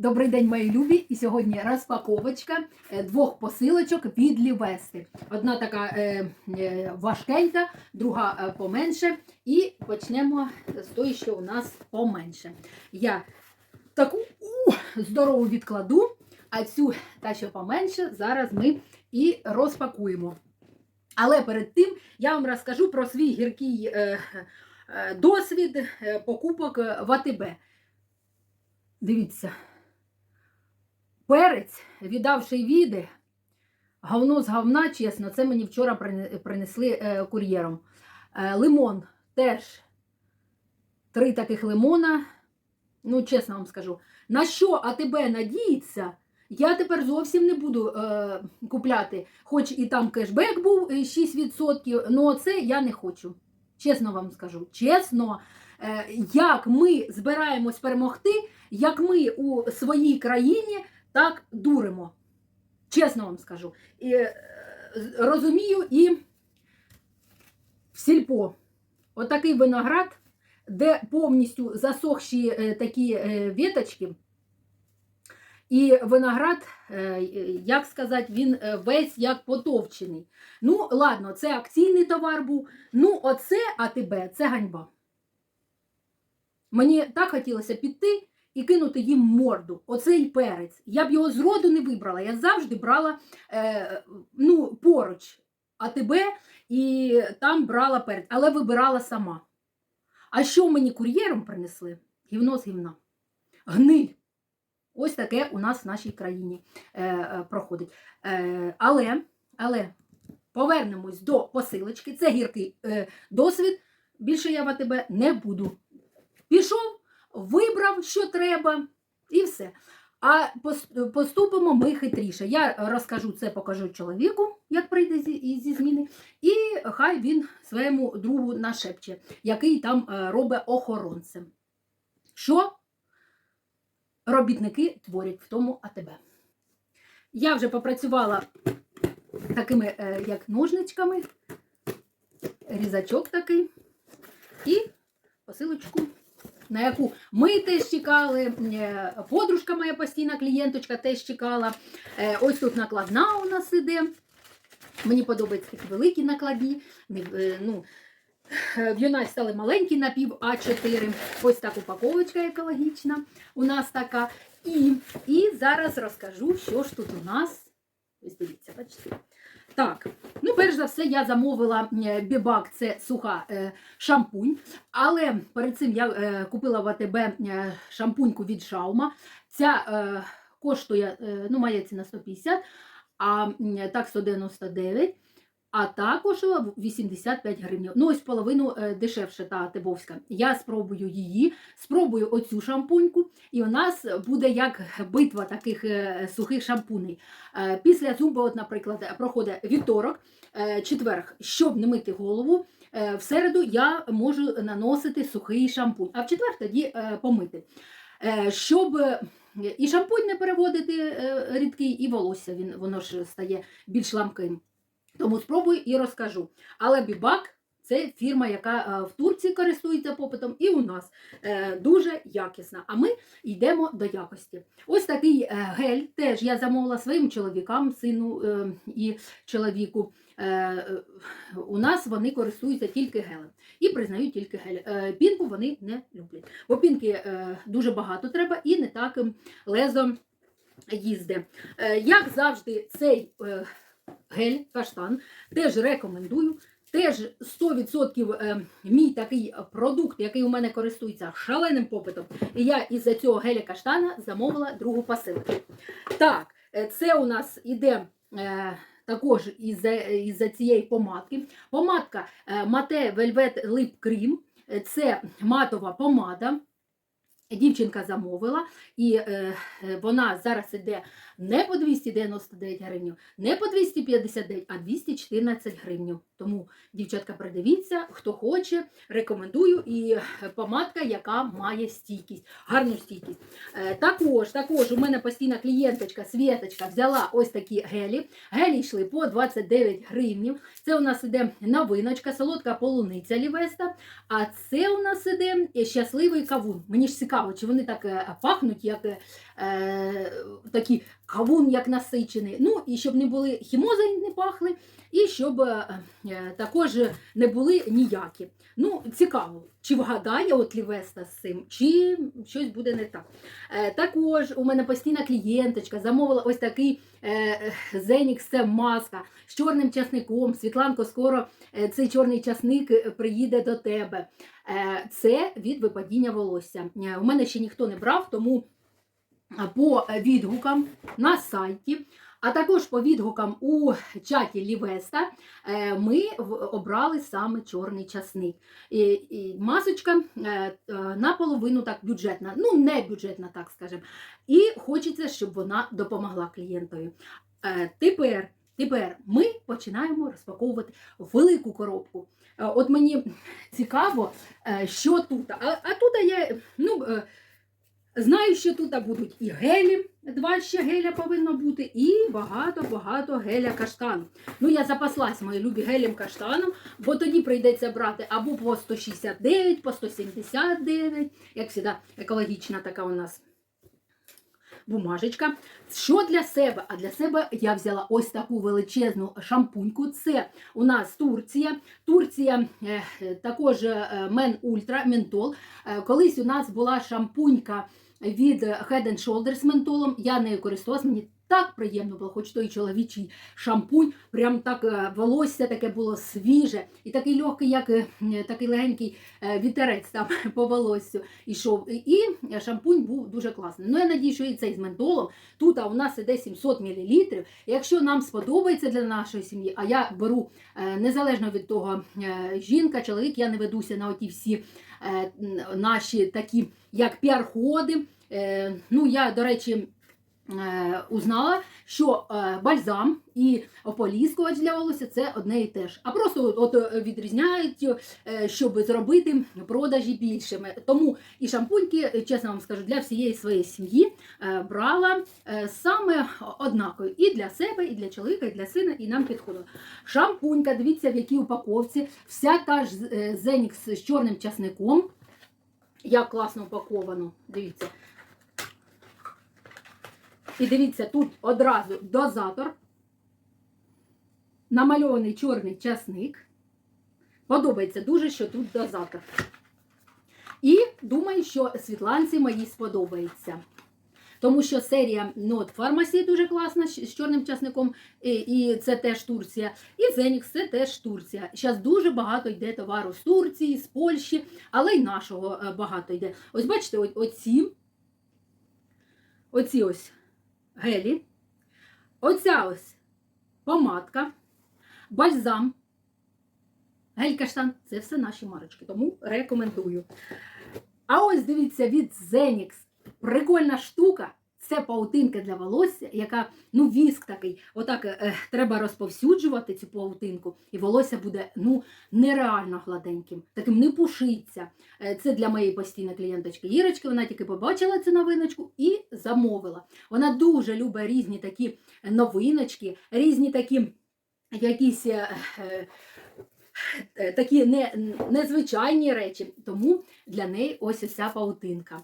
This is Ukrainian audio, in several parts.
Добрий день, мої любі! І сьогодні розпаковочка е, двох посилочок від Лівести. Одна така е, е, важкенька, друга е, поменше. І почнемо з тої, що у нас поменше. Я таку у, здорову відкладу, а цю, та що поменше, зараз ми і розпакуємо. Але перед тим я вам розкажу про свій гіркий е, е, досвід покупок в АТБ. Дивіться. Перець, віддавши віди, говно з говна, чесно, це мені вчора принесли е, кур'єром. Е, лимон теж три таких лимона. Ну, чесно вам скажу. На що АТБ надіється, я тепер зовсім не буду е, купляти. Хоч і там кешбек був е, 6%, але це я не хочу. Чесно вам скажу. Чесно, е, як ми збираємось перемогти, як ми у своїй країні так дуримо. Чесно вам скажу. І, е, розумію і в сільпо. Отакий виноград, де повністю засохші е, такі е, віточки. І виноград, як сказати, він весь як потовчений. Ну, ладно, це акційний товар був. Ну, оце АТБ, це ганьба. Мені так хотілося піти і кинути їм морду. Оцей перець. Я б його зроду не вибрала. Я завжди брала е, ну, поруч АТБ і там брала перець, але вибирала сама. А що мені кур'єром принесли? Гівно з гівна. Гниль. Ось таке у нас в нашій країні е, е, проходить. Е, але, але повернемось до посилочки. Це гіркий е, досвід. Більше я в АТБ не буду. Пішов, вибрав, що треба, і все. А поступимо ми хитріше. Я розкажу це, покажу чоловіку, як прийде зі, зі зміни, і хай він своєму другу нашепче, який там е, робить охоронцем. Що робітники творять в тому АТБ. Я вже попрацювала такими, е, як ножничками, різачок такий, і посилочку на яку ми теж чекали, е, подружка моя постійна клієнточка теж чекала. Е, Ось тут накладна у нас іде. Мені подобаються такі великі накладні. Е, Ну, в Юнай стали маленькі на пів А4. Ось так упаковочка екологічна у нас така. І, і зараз розкажу, що ж тут у нас. Ось дивіться, бачите. Так, ну перш за все, я замовила е, бібак, це суха е, шампунь. Але перед цим я е, купила в АТБ шампуньку від Шаума. Ця коштує, ну, має ціна 150, а так 199, а також 85 гривень. Ну, ось половину е, дешевше та Тибовська. Я спробую її, спробую оцю шампуньку, і у нас буде як битва таких е, сухих шампуней. Е, Після зуба, от, наприклад, проходить вівторок, е, четверг, щоб не мити голову. Е, В середу я можу наносити сухий шампунь, а в четвер тоді е, помити. Е, Щоб е, і шампунь не переводити е, рідкий, і волосся він, воно ж стає більш ламким. Тому спробую і розкажу. Але бібак це фірма, яка е, в Турції користується попитом, і у нас е, дуже якісна. А ми йдемо до якості. Ось такий е, гель теж я замовила своїм чоловікам, сину і чоловіку. У нас вони користуються тільки гелем і признають тільки гель. Пінку вони не люблять. Бо пінки дуже багато треба і не так ем, лезо їзде. Як завжди, цей гель каштан теж рекомендую. Теж 100% е, мій такий продукт, який у мене користується шаленим попитом. І я із-за цього геля каштана замовила другу посилку. Так, е, це у нас іде е, також із-за із цієї помадки. Помадка е, Mate Velvet Lip Cream. Це матова помада. Дівчинка замовила, і е, вона зараз іде не по 299 гривень, не по 259, а 214 гривень. Тому, дівчатка, придивіться, хто хоче, рекомендую. І е, помадка, яка має стійкість, гарну стійкість. Е, також, також у мене постійна клієнточка Світочка взяла ось такі гелі. Гелі йшли по 29 гривень. Це у нас іде новиночка, солодка полуниця Лівеста. А це у нас іде щасливий кавун. Мені ж цікаво. чи вони так е, пахнуть, як е, е, такі кавун, як насичений. Ну, і щоб не були хімози не пахли, і щоб е, е, також не були ніякі. Ну, цікаво, чи вгадає от Лівеста з цим, чи щось буде не так. Е, також у мене постійна клієнточка замовила ось такий Зенікс, це маска з чорним часником. Світланко, скоро цей чорний часник приїде до тебе. Це від випадіння волосся. У мене ще ніхто не брав, тому по відгукам на сайті, а також по відгукам у чаті Лівеста е, ми обрали саме чорний часник. І, і масочка е, е, наполовину так бюджетна, ну не бюджетна, так скажемо. І хочеться, щоб вона допомогла клієнтові. Тепер, тепер ми починаємо розпаковувати велику коробку. От мені цікаво, що тут. А, а тут я ну, знаю, що тут будуть і гелі, два ще геля повинно бути, і багато-багато геля каштану. Ну, я запаслась, мої любі гелем каштаном, бо тоді прийдеться брати або по 169, по 179, як завжди, екологічна така у нас бумажечка. Що для себе? А для себе я взяла ось таку величезну шампуньку. Це у нас Турція. Турція е, також е, Мен Ультра Ментол. Е, Колись у нас була шампунька від Head and Shoulders ментолом. Я нею користувалась, мені так приємно було, хоч той чоловічий шампунь, прям так е, волосся таке було свіже і такий легкий, як е, такий легенький е, вітерець там по волоссю йшов. І шампунь був дуже класний. Ну я надію, що і цей з ментолом. Тут а у нас іде 700 мл. Якщо нам сподобається для нашої сім'ї, а я беру е, незалежно від того, е, жінка, чоловік, я не ведуся на оті всі е, наші такі, як піар-ходи. Е, Ну, я, до речі, е, узнала, що е, бальзам і ополіскувач для волосся це одне і те ж. А просто от е, відрізняють, е, щоб зробити продажі більшими. Тому і шампуньки, е, чесно вам скажу, для всієї своєї сім'ї е, брала е, саме однакові. І для себе, і для чоловіка, і для сина, і нам підходило. Шампунька, дивіться, в якій упаковці. Вся та ж е, Зенікс з чорним часником. Як класно упаковано. Дивіться. І дивіться, тут одразу дозатор. Намальований чорний часник. Подобається дуже, що тут дозатор. І думаю, що світланці моїй сподобається. Тому що серія Not Pharmacy дуже класна з чорним часником, і, це теж Турція. І Зенікс це теж Турція. Зараз дуже багато йде товару з Турції, з Польщі, але й нашого е, багато йде. Ось бачите, оці, оці ось гелі, оця ось помадка, бальзам, гель каштан це все наші марочки, тому рекомендую. А ось дивіться від Zenix. Прикольна штука. Це паутинка для волосся, яка, ну, віск такий. Отак е, треба розповсюджувати цю паутинку, і волосся буде ну, нереально гладеньким, таким не пушиться. Е, це для моєї постійної клієнточки Ірочки. Вона тільки побачила цю новиночку і замовила. Вона дуже любить різні такі новиночки, різні такі якісь. е, е, е, Такі не, незвичайні речі, тому для неї ось ця паутинка.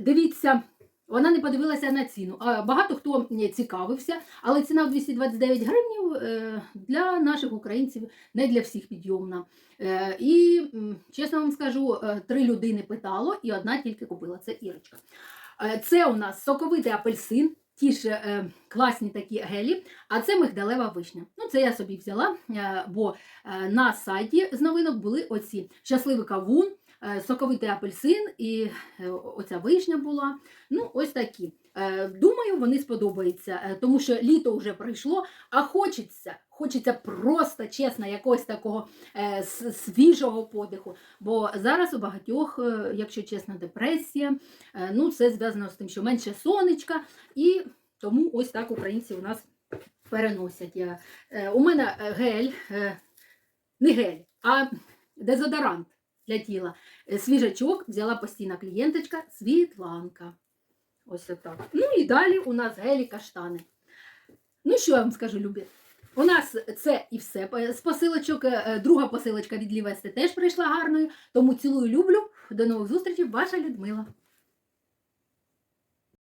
Дивіться, вона не подивилася на ціну. А Багато хто цікавився, але ціна в 229 гривнів е, для наших українців не для всіх підйомна. Е, І чесно вам скажу, е, три людини питало, і одна тільки купила. Це Ірочка. Це у нас соковитий апельсин. Ті ж класні такі гелі, а це мигдалева вишня. Ну, це я собі взяла, бо на сайті з новинок були оці щасливий кавун, соковитий апельсин і е, оця вишня була. Ну, ось такі. Е, Думаю, вони сподобаються, е, тому що літо вже пройшло, а хочеться, хочеться просто чесно, якогось такого е, свіжого подиху. Бо зараз у багатьох, е, якщо чесно, депресія, е, ну це зв'язано з тим, що менше сонечка, і тому ось так українці у нас переносять. Е, У мене е, гель, е, не гель, а дезодорант для тіла. Е, Свіжачок взяла постійна клієнточка Світланка. Ось так. Ну і далі у нас гелі каштани. Ну, що я вам скажу, любі? У нас це і все з посилочок. Е, Друга посилочка від Лівести теж прийшла гарною. Тому цілую, люблю. До нових зустрічей, ваша Людмила.